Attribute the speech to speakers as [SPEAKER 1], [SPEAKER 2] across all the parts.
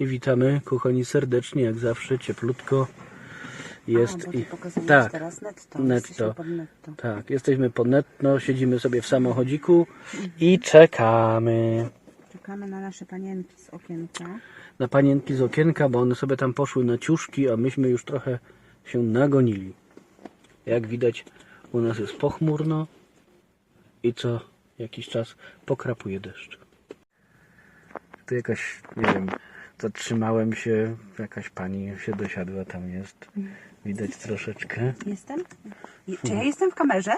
[SPEAKER 1] i witamy kochani serdecznie, jak zawsze, cieplutko jest
[SPEAKER 2] A, bo
[SPEAKER 1] i tak,
[SPEAKER 2] teraz netto.
[SPEAKER 1] netto.
[SPEAKER 2] Jesteśmy pod netto.
[SPEAKER 1] tak, jesteśmy pod netno, siedzimy sobie w samochodziku i czekamy
[SPEAKER 2] Czekamy na nasze panienki z okienka.
[SPEAKER 1] na panienki z okienka, bo one sobie tam poszły na ciuszki, a myśmy już trochę się nagonili. Jak widać, u nas jest pochmurno i co jakiś czas pokrapuje deszcz. Tu jakaś, nie wiem, zatrzymałem się, jakaś pani się dosiadła, tam jest. Widać troszeczkę.
[SPEAKER 2] Jestem? Je- Czy ja jestem w kamerze?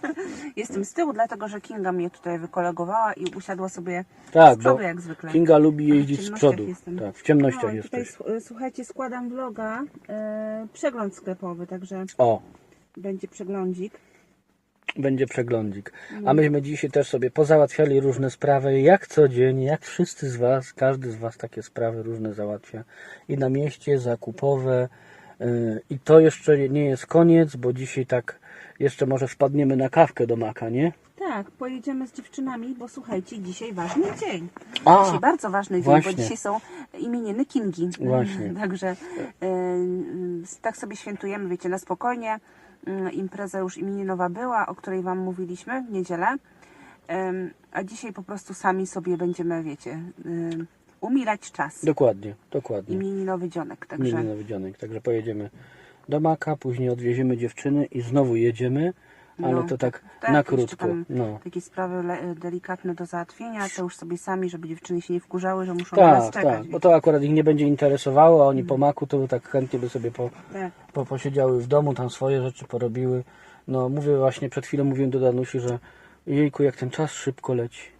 [SPEAKER 2] jestem z tyłu, dlatego że Kinga mnie tutaj wykolegowała i usiadła sobie
[SPEAKER 1] Tak,
[SPEAKER 2] z przodu
[SPEAKER 1] bo
[SPEAKER 2] jak zwykle.
[SPEAKER 1] Kinga lubi jeździć z przodu.
[SPEAKER 2] jestem.
[SPEAKER 1] Tak, w ciemnościach
[SPEAKER 2] no, tutaj,
[SPEAKER 1] jesteś.
[SPEAKER 2] słuchajcie, składam vloga, e, przegląd sklepowy, także
[SPEAKER 1] O,
[SPEAKER 2] będzie przeglądzik.
[SPEAKER 1] Będzie przeglądzik.
[SPEAKER 2] No.
[SPEAKER 1] A myśmy dzisiaj też sobie pozałatwiali różne sprawy, jak co dzień, jak wszyscy z Was, każdy z Was takie sprawy różne załatwia. I na mieście, zakupowe. yy, I to jeszcze nie jest koniec, bo dzisiaj tak jeszcze może wpadniemy na kawkę do Maka, nie?
[SPEAKER 2] Tak, pojedziemy z dziewczynami, bo słuchajcie, dzisiaj ważny dzień.
[SPEAKER 1] A,
[SPEAKER 2] dzisiaj bardzo ważny dzień,
[SPEAKER 1] właśnie.
[SPEAKER 2] bo dzisiaj są imieniny Kingi.
[SPEAKER 1] Właśnie.
[SPEAKER 2] Także e, tak sobie świętujemy, wiecie, na spokojnie. Mm, Impreza już imieninowa była, o której Wam mówiliśmy w niedzielę. A dzisiaj po prostu sami sobie będziemy, wiecie, umilać czas.
[SPEAKER 1] Dokładnie, dokładnie.
[SPEAKER 2] Imieninowy dzionek, także
[SPEAKER 1] Mieli nawiedzionek. Także pojedziemy do Maka, później odwieziemy dziewczyny i znowu jedziemy, ale
[SPEAKER 2] No,
[SPEAKER 1] to tak,
[SPEAKER 2] tak,
[SPEAKER 1] na krótko. No.
[SPEAKER 2] takie sprawy delikatne do załatwienia, to już sobie sami, żeby dziewczyny się nie wkurzały, że muszą nas
[SPEAKER 1] Tak,
[SPEAKER 2] czekać.
[SPEAKER 1] tak, bo to akurat ich nie będzie interesowało, a oni po maku to tak chętnie by sobie po,
[SPEAKER 2] Tak.
[SPEAKER 1] po, posiedziały w domu, tam swoje rzeczy porobiły. No mówię właśnie, przed chwilą mówiłem do Danusi, że jejku, jak ten czas szybko leci.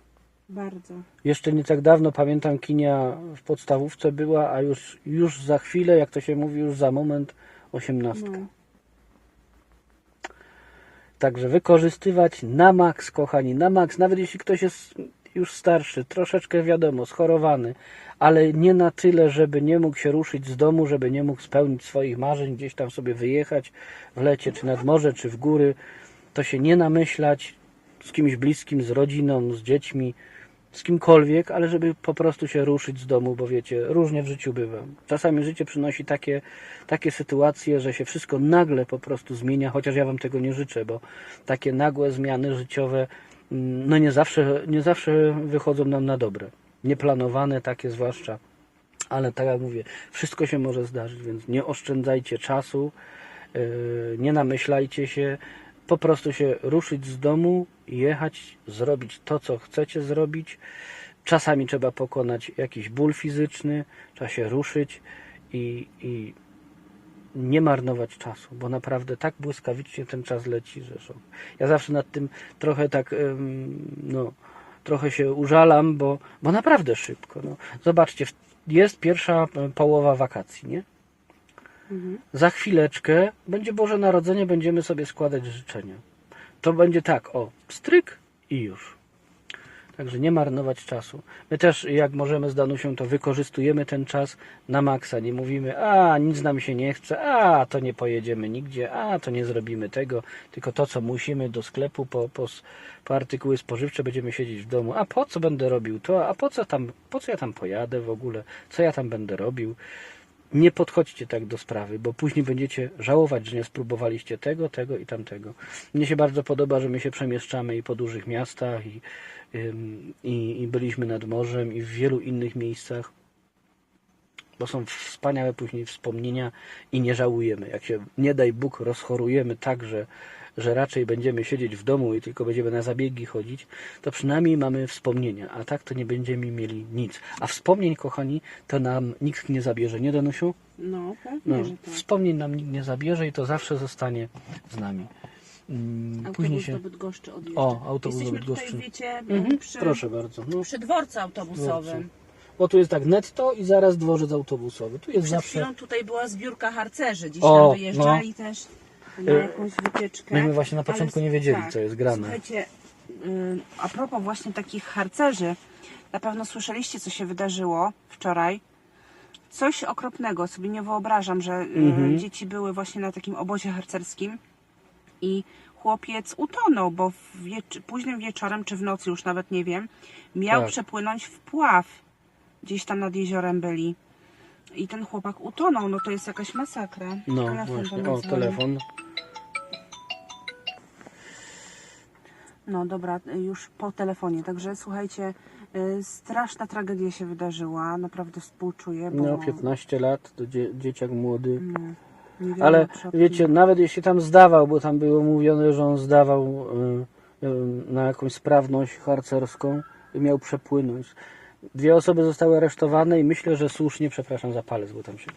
[SPEAKER 2] Bardzo.
[SPEAKER 1] Jeszcze nie tak dawno, pamiętam, kinia w podstawówce była, a już, już za chwilę, jak to się mówi, już za moment, osiemnastka.
[SPEAKER 2] No.
[SPEAKER 1] Także wykorzystywać na maks, kochani, na maks. Nawet jeśli ktoś jest już starszy, troszeczkę wiadomo, schorowany, ale nie na tyle, żeby nie mógł się ruszyć z domu, żeby nie mógł spełnić swoich marzeń, gdzieś tam sobie wyjechać w lecie, czy nad morze, czy w góry, to się nie namyślać z kimś bliskim, z rodziną, z dziećmi, z kimkolwiek, ale żeby po prostu się ruszyć z domu, bo wiecie, różnie w życiu bywa. Czasami życie przynosi takie, takie sytuacje, że się wszystko nagle po prostu zmienia, chociaż ja Wam tego nie życzę, bo takie nagłe zmiany życiowe, mm, no nie zawsze, nie zawsze wychodzą nam na dobre. Nieplanowane takie zwłaszcza. Ale tak jak mówię, wszystko się może zdarzyć, więc nie oszczędzajcie czasu, yy, nie namyślajcie się, po prostu się ruszyć z domu, jechać, zrobić to, co chcecie zrobić. Czasami trzeba pokonać jakiś ból fizyczny, trzeba się ruszyć i, i nie marnować czasu, bo naprawdę tak błyskawicznie ten czas leci, że szok. Ja zawsze nad tym trochę tak, no, trochę się użalam, bo, bo naprawdę szybko. No. Zobaczcie, jest pierwsza połowa wakacji, nie? Za chwileczkę będzie Boże Narodzenie, będziemy sobie składać życzenia. To będzie tak, o, stryk i już. Także nie marnować czasu. My też, jak możemy z Danusią, to wykorzystujemy ten czas na maksa. Nie mówimy, a nic nam się nie chce, a to nie pojedziemy nigdzie, a to nie zrobimy tego, tylko to, co musimy do sklepu po, po, po artykuły spożywcze, będziemy siedzieć w domu. A po co będę robił to? A po co tam, po co ja tam pojadę w ogóle? Co ja tam będę robił? Nie podchodźcie tak do sprawy, bo później będziecie żałować, że nie spróbowaliście tego, tego i tamtego. Mnie się bardzo podoba, że my się przemieszczamy i po dużych miastach i, i, i byliśmy nad morzem i w wielu innych miejscach, bo są wspaniałe później wspomnienia i nie żałujemy. Jak się, nie daj Bóg, rozchorujemy tak, że, że raczej będziemy siedzieć w domu i tylko będziemy na zabiegi chodzić, to przynajmniej mamy wspomnienia, a tak to nie będziemy mieli nic. A wspomnień, kochani, to nam nikt nie zabierze, nie Danusiu?
[SPEAKER 2] No, pewnie,
[SPEAKER 1] No,
[SPEAKER 2] tak.
[SPEAKER 1] wspomnień nam nikt nie zabierze i to zawsze zostanie z nami. Mm, Później się...
[SPEAKER 2] do Bydgoszczy odjeżdża.
[SPEAKER 1] O, autobus do
[SPEAKER 2] Jesteśmy
[SPEAKER 1] Bydgoszczy.
[SPEAKER 2] tutaj, wiecie,
[SPEAKER 1] Mhm,
[SPEAKER 2] przy,
[SPEAKER 1] Proszę bardzo. No,
[SPEAKER 2] przy dworcu autobusowym.
[SPEAKER 1] bo tu jest tak netto i zaraz dworzec autobusowy. Tu jest
[SPEAKER 2] Przed
[SPEAKER 1] zawsze...
[SPEAKER 2] chwilą tutaj była zbiórka harcerzy. Dziś
[SPEAKER 1] O,
[SPEAKER 2] tam wyjeżdżali też na
[SPEAKER 1] Y,
[SPEAKER 2] jakąś wycieczkę.
[SPEAKER 1] myśmy właśnie na początku nie wiedzieli,
[SPEAKER 2] tak,
[SPEAKER 1] co jest grane.
[SPEAKER 2] Słuchajcie, y, a propos właśnie takich harcerzy, na pewno słyszeliście, co się wydarzyło wczoraj. Coś okropnego, sobie nie wyobrażam, że y,
[SPEAKER 1] Mhm.
[SPEAKER 2] dzieci były właśnie na takim obozie harcerskim i chłopiec utonął, bo wiecz- późnym wieczorem, czy w nocy, już nawet nie wiem, miał
[SPEAKER 1] Tak.
[SPEAKER 2] przepłynąć w pław. Gdzieś tam nad jeziorem byli. I ten chłopak utonął, no to jest jakaś masakra.
[SPEAKER 1] No
[SPEAKER 2] Telefon
[SPEAKER 1] właśnie, o
[SPEAKER 2] dzwoni.
[SPEAKER 1] telefon.
[SPEAKER 2] No dobra, już po telefonie. Także słuchajcie, y, straszna tragedia się wydarzyła. Naprawdę współczuję, bo
[SPEAKER 1] Miał 15 lat, to dzie, dzieciak młody. Ale wiecie, nawet jeśli tam zdawał, bo tam było mówione, że on zdawał y, y, na jakąś sprawność harcerską i miał przepłynąć. Dwie osoby zostały aresztowane i myślę, że słusznie, przepraszam za palec, bo tam się...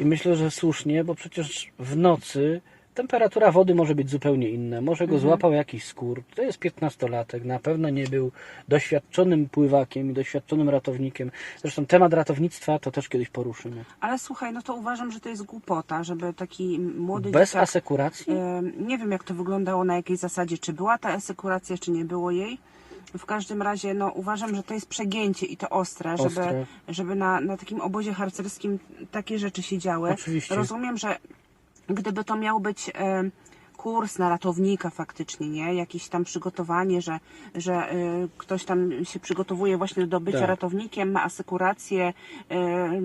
[SPEAKER 1] I myślę, że słusznie, bo przecież w nocy temperatura wody może być zupełnie inna. Może go złapał jakiś skór. To jest 15-latek, na pewno nie był doświadczonym pływakiem i doświadczonym ratownikiem. Zresztą temat ratownictwa to też kiedyś poruszymy.
[SPEAKER 2] Ale słuchaj, no to uważam, że to jest głupota, żeby taki młody
[SPEAKER 1] Bez
[SPEAKER 2] dzieciak...
[SPEAKER 1] asekuracji?
[SPEAKER 2] Nie wiem, jak to wyglądało, na jakiej zasadzie, czy była ta asekuracja, czy nie było jej. W każdym razie, no, uważam, że to jest przegięcie i to ostre, żeby,
[SPEAKER 1] Ostre.
[SPEAKER 2] żeby na, na takim obozie harcerskim takie rzeczy się działy.
[SPEAKER 1] Oczywiście.
[SPEAKER 2] Rozumiem, że gdyby to miał być e, kurs na ratownika faktycznie, nie? Jakieś tam przygotowanie, że, że e, ktoś tam się przygotowuje właśnie do bycia
[SPEAKER 1] Tak.
[SPEAKER 2] ratownikiem, ma asekurację, e,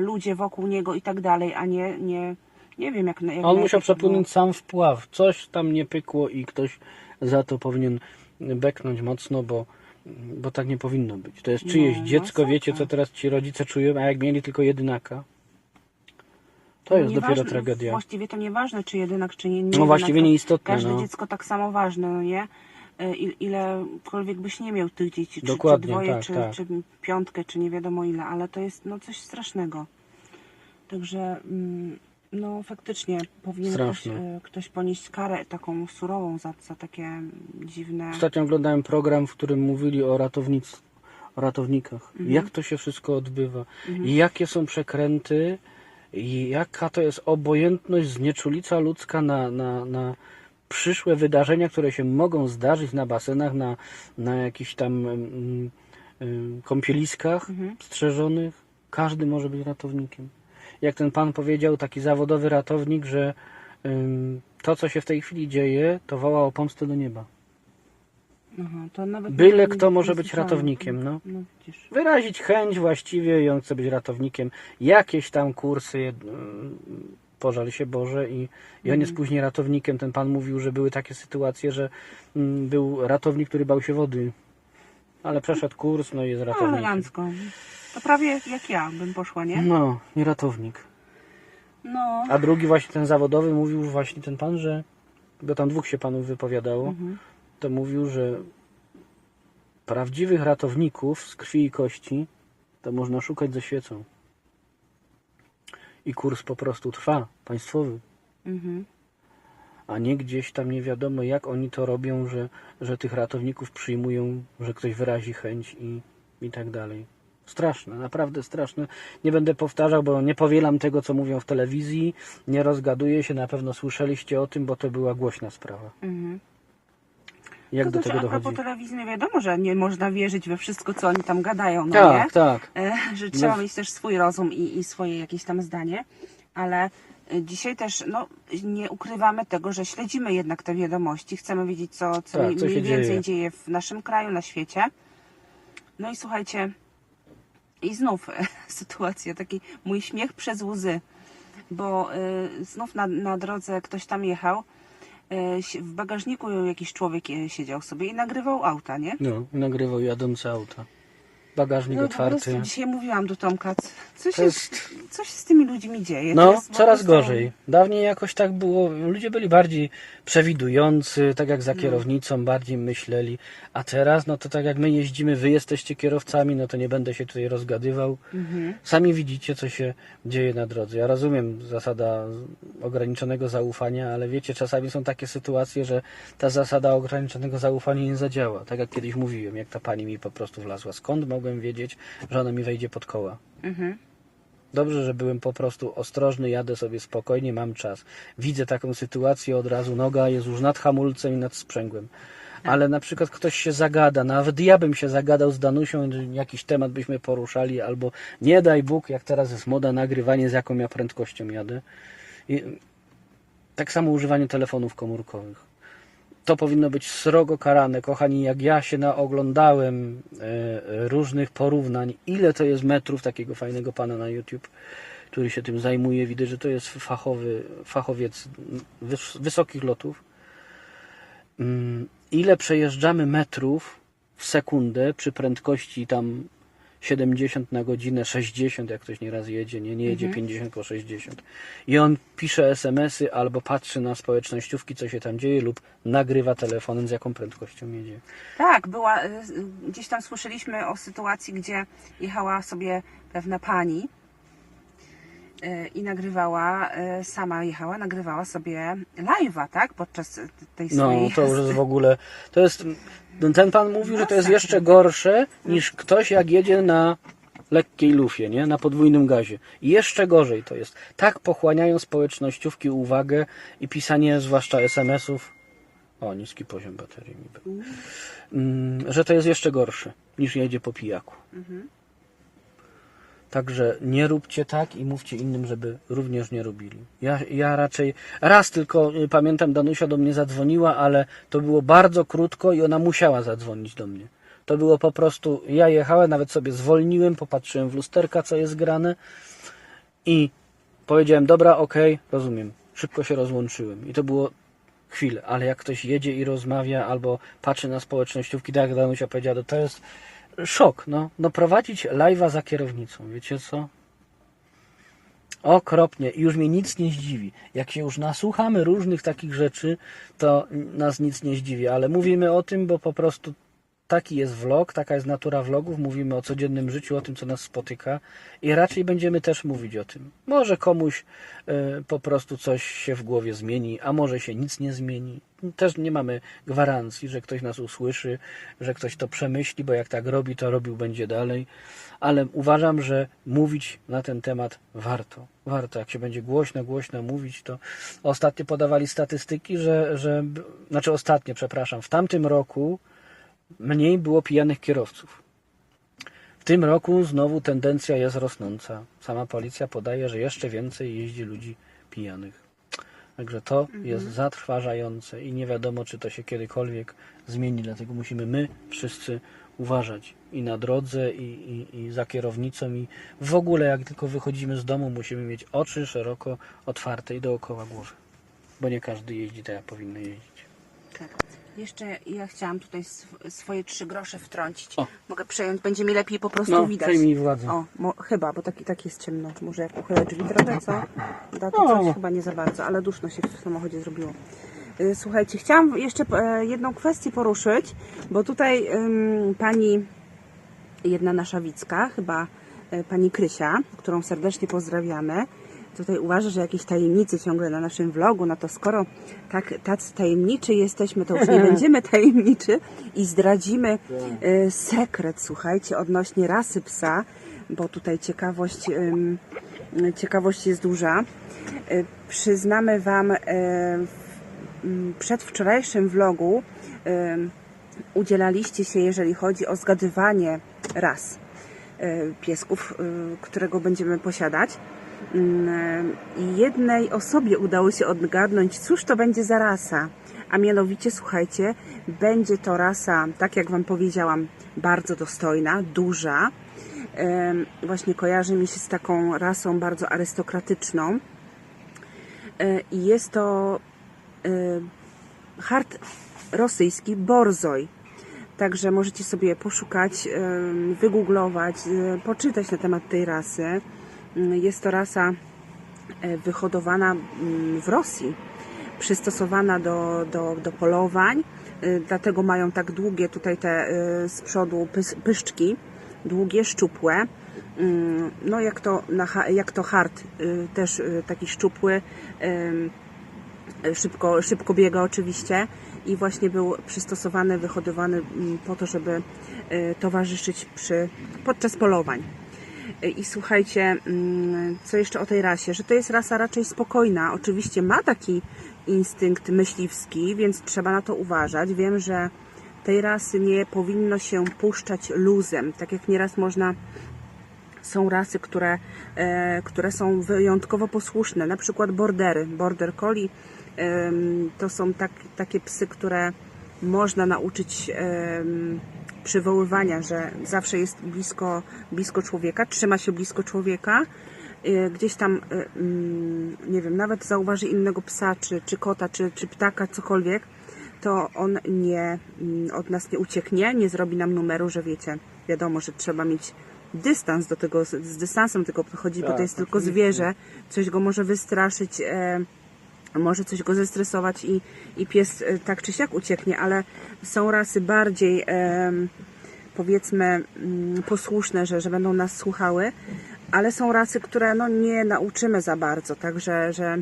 [SPEAKER 2] ludzie wokół niego i tak dalej, a nie, nie, nie wiem jak, jak
[SPEAKER 1] on musiał przepłynąć sam w pław. Coś tam nie pykło i ktoś za to powinien beknąć mocno, bo, bo tak nie powinno być. To jest
[SPEAKER 2] No,
[SPEAKER 1] czyjeś dziecko,
[SPEAKER 2] masakra.
[SPEAKER 1] wiecie co teraz ci rodzice czują, a jak mieli tylko jedynaka, to jest dopiero
[SPEAKER 2] Nieważne-
[SPEAKER 1] tragedia.
[SPEAKER 2] Właściwie to nieważne, czy jedynak, czy nie. nie
[SPEAKER 1] No właściwie nieistotne,
[SPEAKER 2] Każde
[SPEAKER 1] no.
[SPEAKER 2] dziecko tak samo ważne, no nie? E, il- Ilekolwiek byś nie miał tych dzieci, czy, czy dwoje,
[SPEAKER 1] tak,
[SPEAKER 2] czy,
[SPEAKER 1] tak.
[SPEAKER 2] czy piątkę, czy nie wiadomo ile, ale to jest no coś strasznego. Także mm, no faktycznie powinien ktoś, e, ktoś ponieść karę taką surową za, za takie dziwne...
[SPEAKER 1] Ostatnio oglądałem program, w którym mówili o ratownic, o ratownikach.
[SPEAKER 2] Mhm.
[SPEAKER 1] Jak to się wszystko odbywa. I jakie są przekręty. I jaka to jest obojętność, znieczulica ludzka na, na, na przyszłe wydarzenia, które się mogą zdarzyć na basenach, na, na jakichś tam mm, kąpieliskach
[SPEAKER 2] Mhm.
[SPEAKER 1] strzeżonych. Każdy może być ratownikiem. Jak ten pan powiedział, taki zawodowy ratownik, że ym, to, co się w tej chwili dzieje, to woła o pomstę do nieba.
[SPEAKER 2] Aha, to nawet
[SPEAKER 1] Byle kto może być ratownikiem, no.
[SPEAKER 2] No widzisz.
[SPEAKER 1] Wyrazić chęć właściwie i on chce być ratownikiem. Jakieś tam kursy, jed- pożal się Boże, i, i on jest później ratownikiem. Ten pan mówił, że były takie sytuacje, że mm, był ratownik, który bał się wody. Ale przeszedł kurs, no i jest
[SPEAKER 2] No,
[SPEAKER 1] ratownikiem.
[SPEAKER 2] elegancko. To prawie jak ja bym poszła, nie?
[SPEAKER 1] No, nie ratownik.
[SPEAKER 2] No.
[SPEAKER 1] A drugi właśnie ten zawodowy mówił właśnie ten pan, że bo tam dwóch się panów wypowiadało,
[SPEAKER 2] Mhm.
[SPEAKER 1] To mówił, że prawdziwych ratowników z krwi i kości to można szukać ze świecą. I kurs po prostu trwa, państwowy,
[SPEAKER 2] Mhm.
[SPEAKER 1] a nie gdzieś tam nie wiadomo jak oni to robią, że, że tych ratowników przyjmują, że ktoś wyrazi chęć i, i tak dalej. Straszne, naprawdę straszne. Nie będę powtarzał, bo nie powielam tego, co mówią w telewizji, nie rozgaduję się, na pewno słyszeliście o tym, bo to była głośna sprawa.
[SPEAKER 2] Mhm.
[SPEAKER 1] Jak
[SPEAKER 2] to
[SPEAKER 1] do tego dochodzi?
[SPEAKER 2] telewizji, no wiadomo, że nie można wierzyć we wszystko, co oni tam gadają, no
[SPEAKER 1] Tak,
[SPEAKER 2] nie?
[SPEAKER 1] tak.
[SPEAKER 2] E, Że trzeba
[SPEAKER 1] No.
[SPEAKER 2] mieć też swój rozum i, i swoje jakieś tam zdanie, ale e, dzisiaj też, no, nie ukrywamy tego, że śledzimy jednak te wiadomości, chcemy wiedzieć, co, co
[SPEAKER 1] Tak,
[SPEAKER 2] mniej więcej
[SPEAKER 1] dzieje.
[SPEAKER 2] dzieje w naszym kraju, na świecie. No i słuchajcie, i znów e, sytuacja, taki mój śmiech przez łzy, bo e, znów na, na drodze ktoś tam jechał, w bagażniku jakiś człowiek e, siedział sobie i nagrywał auta, nie?
[SPEAKER 1] No, nagrywał jadące auta. Bagażnik
[SPEAKER 2] No,
[SPEAKER 1] otwarty.
[SPEAKER 2] dzisiaj mówiłam do Tomka, c- co się,
[SPEAKER 1] jest-
[SPEAKER 2] co się z tymi ludźmi dzieje?
[SPEAKER 1] No, coraz
[SPEAKER 2] prostu-
[SPEAKER 1] gorzej. Dawniej jakoś tak było, ludzie byli bardziej przewidujący, tak jak za
[SPEAKER 2] No.
[SPEAKER 1] kierownicą, bardziej myśleli, a teraz, no to tak jak my jeździmy, wy jesteście kierowcami, no to nie będę się tutaj rozgadywał.
[SPEAKER 2] Mhm.
[SPEAKER 1] Sami widzicie, co się dzieje na drodze. Ja rozumiem zasada ograniczonego zaufania, ale wiecie, czasami są takie sytuacje, że ta zasada ograniczonego zaufania nie zadziała. Tak jak kiedyś mówiłem, jak ta pani mi po prostu wlazła. Skąd mogłem wiedzieć, że ona mi wejdzie pod koła?
[SPEAKER 2] Mhm.
[SPEAKER 1] Dobrze, że byłem po prostu ostrożny, jadę sobie spokojnie, mam czas. Widzę taką sytuację, od razu noga jest już nad hamulcem i nad sprzęgłem. Ale na przykład ktoś się zagada, nawet ja bym się zagadał z Danusią, jakiś temat byśmy poruszali, albo nie daj Bóg, jak teraz jest moda, nagrywanie, z jaką ja prędkością jadę. I tak samo używanie telefonów komórkowych. To powinno być srogo karane. Kochani, jak ja się naoglądałem e, różnych porównań, ile to jest metrów takiego fajnego pana na YouTube, który się tym zajmuje, widać, że to jest fachowy, fachowiec wys, wysokich lotów. Mm, Ile przejeżdżamy metrów w sekundę przy prędkości tam 70 na godzinę, 60, jak ktoś nieraz jedzie, nie, nie jedzie 50, tylko 60. I on pisze SMS-y albo patrzy na społecznościówki, co się tam dzieje, lub nagrywa telefonem, z jaką prędkością jedzie.
[SPEAKER 2] Tak, była, y, gdzieś tam słyszeliśmy o sytuacji, gdzie jechała sobie pewna pani i nagrywała, y, sama jechała, nagrywała sobie live'a, tak? Podczas tej
[SPEAKER 1] No,
[SPEAKER 2] swojej
[SPEAKER 1] to już jest w ogóle, to jest, no, ten pan mówił, że to jest jeszcze gorsze niż ktoś jak jedzie na lekkiej lufie, nie? Na podwójnym gazie. I jeszcze gorzej to jest. Tak pochłaniają społecznościówki uwagę i pisanie zwłaszcza SMS-ów. O, niski poziom baterii mi był. Mm, że to jest jeszcze gorsze niż jedzie po pijaku. Także nie róbcie tak i mówcie innym, żeby również nie robili. Ja, ja raczej raz tylko y, pamiętam, Danusia do mnie zadzwoniła, ale to było bardzo krótko i ona musiała zadzwonić do mnie. To było po prostu, ja jechałem, nawet sobie zwolniłem, popatrzyłem w lusterka, co jest grane i powiedziałem, dobra, okej, rozumiem. Szybko się rozłączyłem i to było chwilę, ale jak ktoś jedzie i rozmawia albo patrzy na społecznościówki, tak jak Danusia powiedziała, to jest szok, no. No prowadzić live'a za kierownicą, wiecie co? Okropnie. I już mnie nic nie zdziwi. Jak się już nasłuchamy różnych takich rzeczy, to nas nic nie zdziwi, ale mówimy o tym, bo po prostu taki jest vlog, taka jest natura vlogów, mówimy o codziennym życiu, o tym, co nas spotyka i raczej będziemy też mówić o tym. Może komuś e, po prostu coś się w głowie zmieni, a może się nic nie zmieni. Też nie mamy gwarancji, że ktoś nas usłyszy, że ktoś to przemyśli, bo jak tak robi, to robił będzie dalej. Ale uważam, że mówić na ten temat warto. Warto. Jak się będzie głośno, głośno mówić, to ostatnio podawali statystyki, że, że znaczy ostatnie, przepraszam, w tamtym roku mniej było pijanych kierowców. W tym roku znowu tendencja jest rosnąca. Sama policja podaje, że jeszcze więcej jeździ ludzi pijanych. Także to jest zatrważające i nie wiadomo, czy to się kiedykolwiek zmieni. Dlatego musimy my wszyscy uważać i na drodze, i, i, i za kierownicą, i w ogóle jak tylko wychodzimy z domu, musimy mieć oczy szeroko otwarte i dookoła głowy. Bo nie każdy jeździ tak, jak powinno jeździć.
[SPEAKER 2] Tak. Jeszcze ja chciałam tutaj sw- swoje trzy grosze wtrącić.
[SPEAKER 1] O.
[SPEAKER 2] Mogę przejąć, będzie mi lepiej po prostu
[SPEAKER 1] No,
[SPEAKER 2] widać.
[SPEAKER 1] przejmij władzę.
[SPEAKER 2] O, chyba, bo tak, tak jest ciemno. Może jak uchylę drzwi trochę, co? Da to
[SPEAKER 1] O.
[SPEAKER 2] coś chyba nie za bardzo, ale duszno się w samochodzie zrobiło. Y, Słuchajcie, chciałam jeszcze e, jedną kwestię poruszyć, bo tutaj pani, jedna nasza Wicka, chyba e, pani Krysia, którą serdecznie pozdrawiamy, tutaj uważa, że jakieś tajemnice ciągle na naszym vlogu, no to skoro tak tacy tajemniczy jesteśmy, to już nie będziemy tajemniczy i zdradzimy e, sekret, słuchajcie, odnośnie rasy psa, bo tutaj ciekawość, ym, ciekawość jest duża. E, Przyznamy Wam e, w m, przedwczorajszym vlogu em, udzielaliście się, jeżeli chodzi o zgadywanie ras piesków, którego będziemy posiadać. Mm, jednej osobie udało się odgadnąć, cóż to będzie za rasa. A mianowicie, słuchajcie, będzie to rasa, tak jak Wam powiedziałam, bardzo dostojna, duża. Właśnie kojarzy mi się z taką rasą bardzo arystokratyczną. E, I jest to e, hart rosyjski Borzoj. Także możecie sobie poszukać, wygooglować, e, poczytać na temat tej rasy. Jest to rasa e, wyhodowana mm, w Rosji, przystosowana do, do, do polowań, e, dlatego mają tak długie tutaj te e, z przodu pys, pyszczki, długie, szczupłe. Mm, No jak to, jak to hart, też taki szczupły, szybko, szybko biega oczywiście i właśnie był przystosowany, wyhodowany mm, po to, żeby towarzyszyć przy, podczas polowań. Y, I słuchajcie, mm, co jeszcze o tej rasie, że to jest rasa raczej spokojna. Oczywiście ma taki instynkt myśliwski, więc trzeba na to uważać. Wiem, że tej rasy nie powinno się puszczać luzem, tak jak nieraz można są rasy, które, e, które są wyjątkowo posłuszne, na przykład bordery. Border collie To są tak, takie psy, które można nauczyć przywoływania, że zawsze jest blisko, blisko człowieka, trzyma się blisko człowieka. Y, Gdzieś tam, y, mm, nie wiem, nawet zauważy innego psa, czy, czy kota, czy, czy ptaka, cokolwiek, to on nie, mm, od nas nie ucieknie, nie zrobi nam numeru, że wiecie, wiadomo, że trzeba mieć dystans do tego, z, dystansem tylko podchodzić, bo
[SPEAKER 1] Tak,
[SPEAKER 2] to jest tylko zwierzę, coś go może wystraszyć, e, może coś go zestresować i, i pies e, tak czy siak ucieknie, ale są rasy bardziej powiedzmy mm, posłuszne, że, że będą nas słuchały, ale są rasy, które no, nie nauczymy za bardzo, także że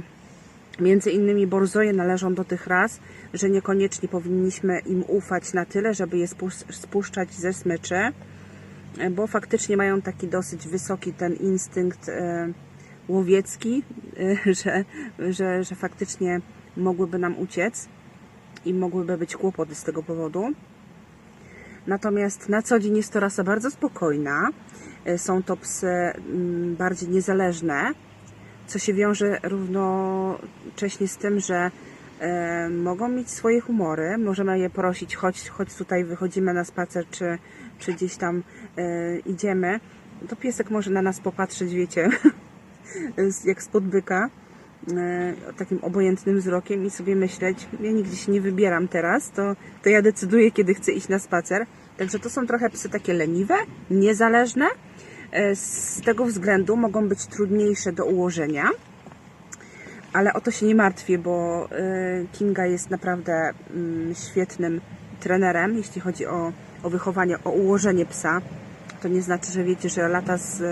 [SPEAKER 2] między innymi borzoje należą do tych ras, że niekoniecznie powinniśmy im ufać na tyle, żeby je spus- spuszczać ze smyczy, e, bo faktycznie mają taki dosyć wysoki ten instynkt e, łowiecki, e, że, że, że faktycznie mogłyby nam uciec i mogłyby być kłopoty z tego powodu. Natomiast na co dzień jest to rasa bardzo spokojna. E, Są to psy mm, bardziej niezależne, co się wiąże równocześnie z tym, że e, mogą mieć swoje humory. Możemy je prosić, chodź, chodź tutaj, wychodzimy na spacer, czy, czy gdzieś tam idziemy. To piesek może na nas popatrzeć, wiecie, jak spod byka, e, takim obojętnym wzrokiem i sobie myśleć, ja nigdzie się nie wybieram teraz, to, to ja decyduję, kiedy chcę iść na spacer. Także to są trochę psy takie leniwe, niezależne. E, Z tego względu mogą być trudniejsze do ułożenia. Ale o to się nie martwię, bo e, Kinga jest naprawdę mm, świetnym trenerem, jeśli chodzi o, o wychowanie, o ułożenie psa. To nie znaczy, że wiecie, że lata z,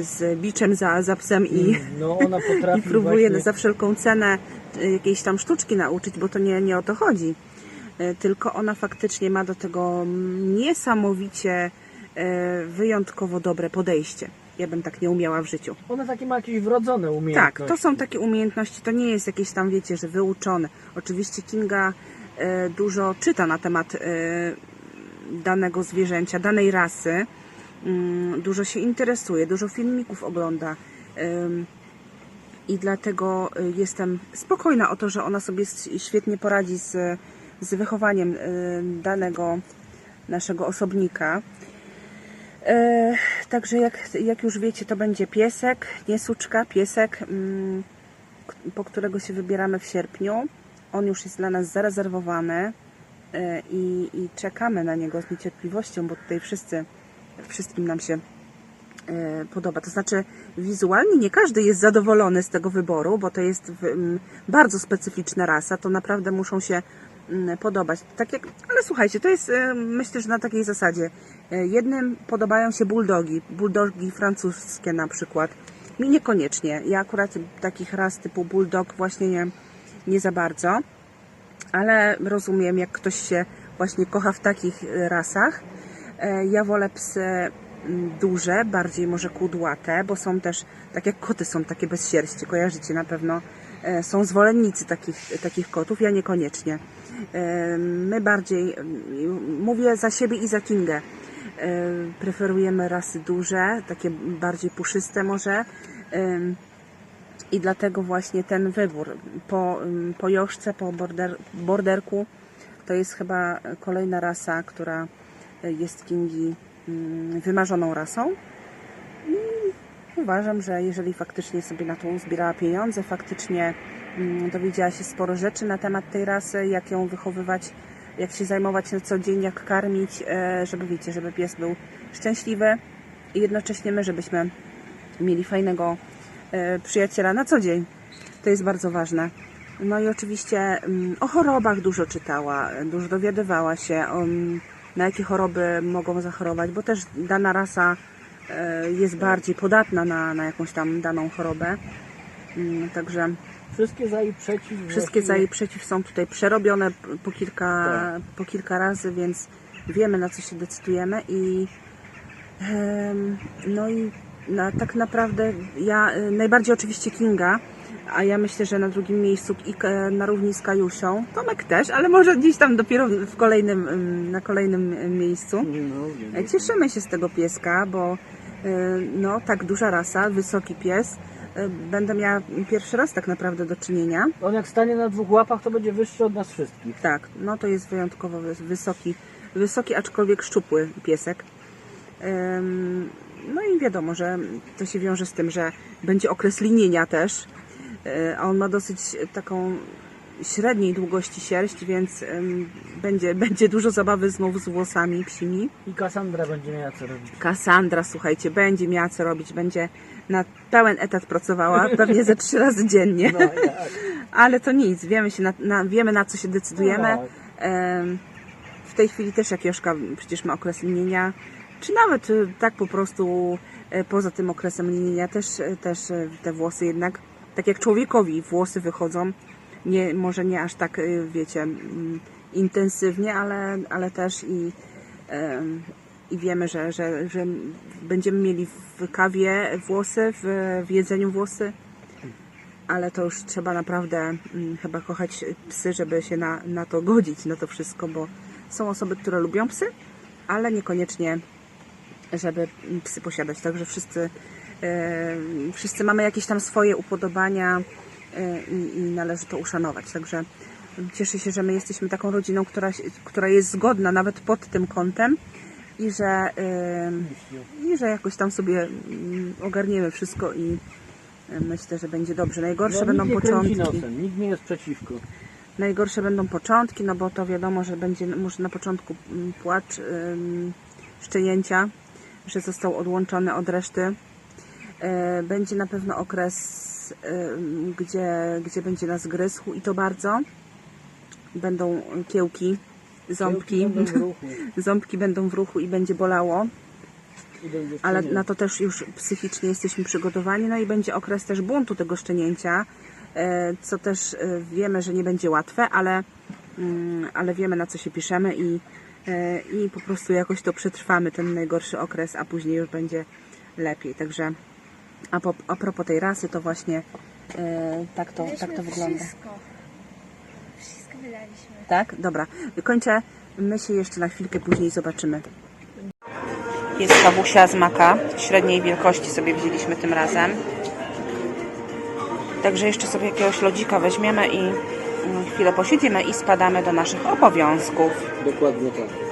[SPEAKER 2] z biczem za, za psem i,
[SPEAKER 1] No ona potrafi
[SPEAKER 2] i próbuje
[SPEAKER 1] właśnie...
[SPEAKER 2] za wszelką cenę y, jakiejś tam sztuczki nauczyć, bo to nie, nie o to chodzi. Y, Tylko ona faktycznie ma do tego niesamowicie y, wyjątkowo dobre podejście. Ja bym tak nie umiała w życiu.
[SPEAKER 1] Ona takie ma jakieś wrodzone
[SPEAKER 2] Tak,
[SPEAKER 1] umiejętności.
[SPEAKER 2] to są takie umiejętności, to nie jest jakieś tam, wiecie, że wyuczone. Oczywiście Kinga dużo czyta na temat danego zwierzęcia, danej rasy. Mm, Dużo się interesuje, dużo filmików ogląda. I dlatego y, jestem spokojna o to, że ona sobie świetnie poradzi z, z wychowaniem y, danego naszego osobnika. E, Także jak, jak już wiecie, to będzie piesek, nie suczka, piesek, mm, po którego się wybieramy w sierpniu. On już jest dla nas zarezerwowany e, i, i czekamy na niego z niecierpliwością, bo tutaj wszyscy, wszystkim nam się e, podoba. To znaczy, wizualnie nie każdy jest zadowolony z tego wyboru, bo to jest bardzo specyficzna rasa. To naprawdę muszą się podobać. Tak jak, ale słuchajcie, to jest e, myślę, że na takiej zasadzie. E, Jednym podobają się bulldogi, bulldogi francuskie na przykład. Mi niekoniecznie. Ja akurat takich ras typu bulldog właśnie nie, nie za bardzo. Ale rozumiem, jak ktoś się właśnie kocha w takich rasach. E, Ja wolę psy mm, duże, bardziej może kudłate, bo są też, tak jak koty są takie bez sierści, kojarzycie na pewno. E, Są zwolennicy takich, takich kotów, ja niekoniecznie. E, My bardziej, mm, mówię za siebie i za Kingę, preferujemy rasy duże, takie bardziej puszyste może. I dlatego właśnie ten wybór po, ym, po po border, borderku to jest chyba kolejna rasa, która jest Kingi ym, wymarzoną rasą. I uważam, że jeżeli faktycznie sobie na to uzbierała pieniądze, faktycznie ym, dowiedziała się sporo rzeczy na temat tej rasy, jak ją wychowywać, jak się zajmować na co dzień, jak karmić, e, żeby wiecie, żeby pies był szczęśliwy i jednocześnie my, żebyśmy mieli fajnego e, przyjaciela na co dzień. To jest bardzo ważne. No i oczywiście mm, o chorobach dużo czytała, dużo dowiadywała się, um, na jakie choroby mogą zachorować, bo też dana rasa e, jest bardziej podatna na, na jakąś tam daną chorobę. Mm, Także
[SPEAKER 1] Wszystkie za i przeciw.
[SPEAKER 2] wszystkie za i przeciw są tutaj przerobione po kilka,
[SPEAKER 1] Tak.
[SPEAKER 2] po kilka razy, więc wiemy na co się decydujemy i no i na, tak naprawdę ja y, najbardziej oczywiście Kinga, a ja myślę, że na drugim miejscu i k- na równi z Kajusią. Tomek też, ale może gdzieś tam dopiero w kolejnym, ym, na kolejnym y, miejscu.
[SPEAKER 1] No,
[SPEAKER 2] E, Cieszymy się z tego pieska, bo y, no tak duża rasa, wysoki pies, będę miała pierwszy raz tak naprawdę do czynienia.
[SPEAKER 1] On jak stanie na dwóch łapach, to będzie wyższy od nas wszystkich.
[SPEAKER 2] Tak, no to jest wyjątkowo wys- wysoki, wysoki, aczkolwiek szczupły piesek. No i wiadomo, że to się wiąże z tym, że będzie okres linienia też. Yy, A on ma dosyć taką średniej długości sierść, więc ym, będzie, będzie dużo zabawy znowu z włosami psimi.
[SPEAKER 1] I Kassandra będzie miała co robić.
[SPEAKER 2] Kassandra, słuchajcie, będzie miała co robić, będzie na pełen etat pracowała, pewnie ze trzy razy dziennie.
[SPEAKER 1] No jak?
[SPEAKER 2] Ale to nic, wiemy, się na, na, wiemy na co się decydujemy.
[SPEAKER 1] No tak.
[SPEAKER 2] W tej chwili też jak Joszka przecież ma okres linienia, czy nawet y, tak po prostu e, poza tym okresem linienia też, e, też e, te włosy jednak, tak jak człowiekowi włosy wychodzą, nie, może nie aż tak, y, wiecie, mm, intensywnie, ale, ale też i, i wiemy, że, że, że będziemy mieli w kawie włosy, w, w jedzeniu włosy, ale to już trzeba naprawdę mm, chyba kochać psy, żeby się na, na to godzić, na to wszystko, bo są osoby, które lubią psy, ale niekoniecznie, żeby psy posiadać. Także wszyscy, wszyscy mamy jakieś tam swoje upodobania e, i, i należy to uszanować. Także cieszę się, że my jesteśmy taką rodziną, która, która jest zgodna nawet pod tym kątem i że, i że jakoś tam sobie mm, ogarniemy wszystko i e, myślę, że będzie dobrze. Najgorsze
[SPEAKER 1] No,
[SPEAKER 2] będą początki.
[SPEAKER 1] nosem, nikt nie jest przeciwko.
[SPEAKER 2] Najgorsze będą początki, no bo to wiadomo, że będzie może na początku mm, płacz ym, szczenięcia, że został odłączony od reszty. E, Będzie na pewno okres, ym, gdzie, gdzie będzie nas gryzł i to bardzo. Będą kiełki, ząbki.
[SPEAKER 1] Kiełki będą w ruchu.
[SPEAKER 2] Ząbki będą w ruchu i będzie bolało,
[SPEAKER 1] I będzie
[SPEAKER 2] ale na to też już psychicznie jesteśmy przygotowani. No i będzie okres też buntu tego szczenięcia, e, co też e, wiemy, że nie będzie łatwe, ale, mm, ale wiemy na co się piszemy i, e, i po prostu jakoś to przetrwamy, ten najgorszy okres, a później już będzie lepiej. Także a, po, a propos tej rasy, to właśnie e, tak to, tak to wygląda.
[SPEAKER 3] Wszystko. Wszystko wydaliśmy.
[SPEAKER 2] Tak? Dobra. Kończę. My się jeszcze na chwilkę później zobaczymy. Jest kawusia z maka. Średniej wielkości sobie wzięliśmy tym razem. Także jeszcze sobie jakiegoś lodzika weźmiemy i mm, chwilę posiedzimy i spadamy do naszych obowiązków.
[SPEAKER 1] Dokładnie tak.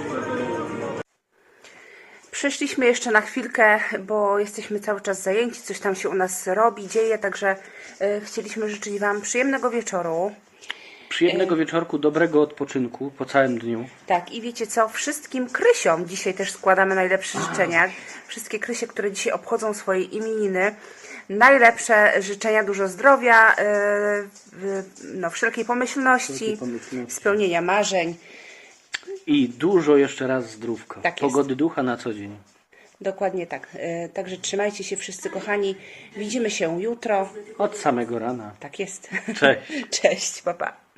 [SPEAKER 2] Przyszliśmy jeszcze na chwilkę, bo jesteśmy cały czas zajęci, coś tam się u nas robi, dzieje, także y, chcieliśmy życzyć Wam przyjemnego wieczoru.
[SPEAKER 1] Przyjemnego wieczorku, dobrego odpoczynku po całym dniu.
[SPEAKER 2] Tak, i wiecie co? Wszystkim Krysiom dzisiaj też składamy najlepsze życzenia. Wszystkie Krysie, które dzisiaj obchodzą swoje imieniny. Najlepsze życzenia, dużo zdrowia, yy, no, wszelkiej pomyślności,
[SPEAKER 1] Wszelkiej pomyślności.
[SPEAKER 2] spełnienia marzeń.
[SPEAKER 1] I dużo jeszcze raz zdrówka.
[SPEAKER 2] Tak jest.
[SPEAKER 1] Pogody ducha na co dzień.
[SPEAKER 2] Dokładnie tak. Yy, Także trzymajcie się wszyscy, kochani. Widzimy się jutro.
[SPEAKER 1] Od samego rana.
[SPEAKER 2] Tak jest.
[SPEAKER 1] Cześć.
[SPEAKER 2] Cześć, papa. Pa.